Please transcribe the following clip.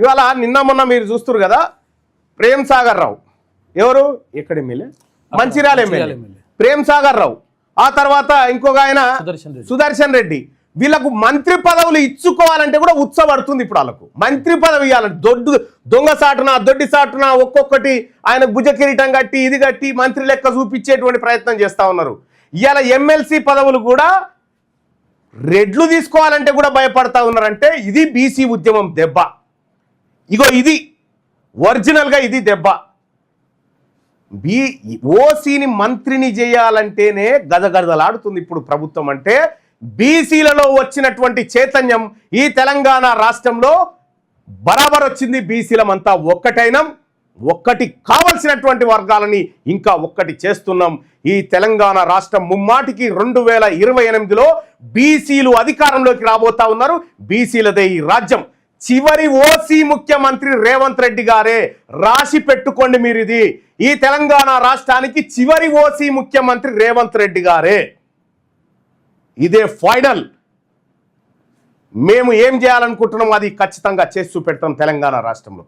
ఇవాళ నిన్న మొన్న మీరు చూస్తారు కదా ప్రేమ్ సాగర్ రావు. ఎవరు? ఎక్కడ ఎమ్మెల్యే? మంచిర్యాల ఎమ్మెల్యే. ప్రేమ్ సాగర్ రావు. ఆ తర్వాత ఇంకొక ఆయన సుదర్శన్ రెడ్డి. సుదర్శన్ రెడ్డి. వీళ్ళకు మంత్రి పదవులు ఇచ్చుకోవాలంటే కూడా ఉత్సపడుతుంది ఇప్పుడు వాళ్ళకు. మంత్రి పదవి ఇవ్వాలంటే దొడ్డు దొంగ సాటున దొడ్డి సాటున ఒక్కొక్కటి ఆయన భుజ కిరీటం కట్టి ఇది కట్టి మంత్రి లెక్క చూపించేటువంటి ప్రయత్నం చేస్తా ఉన్నారు. ఇవాళ ఎమ్మెల్సీ పదవులు కూడా రెడ్లు తీసుకోవాలంటే కూడా భయపడతా ఉన్నారంటే ఇది బీసీ ఉద్యమం దెబ్బ. ఇగో ఇది ఒరిజినల్గా ఇది దెబ్బ. బీ ఓసీని మంత్రిని చేయాలంటేనే గదగదలాడుతుంది ఇప్పుడు ప్రభుత్వం అంటే. బీసీలలో వచ్చినటువంటి చైతన్యం ఈ తెలంగాణ రాష్ట్రంలో బరాబర్ వచ్చింది బీసీలమంతా ఒక్కటైనం. ఒక్కటి కావలసినటువంటి వర్గాలని ఇంకా ఒక్కటి చేస్తున్నాం. ఈ తెలంగాణ రాష్ట్రం ముమ్మాటికి రెండు వేల ఇరవై ఎనిమిదిలో బీసీలు అధికారంలోకి రాబోతా ఉన్నారు. బీసీలదే ఈ రాజ్యం. చివరి ఓసీ ముఖ్యమంత్రి రేవంత్ రెడ్డి గారే రాసి పెట్టుకోండి మీరు ఇది ఈ తెలంగాణ రాష్ట్రానికి చివరి ఓసీ ముఖ్యమంత్రి రేవంత్ రెడ్డి గారే. ఇదే ఫైనల్. మేము ఏం చేయాలనుకుంటున్నాం అది ఖచ్చితంగా చేసి చూపెడతాం తెలంగాణ రాష్ట్రంలో.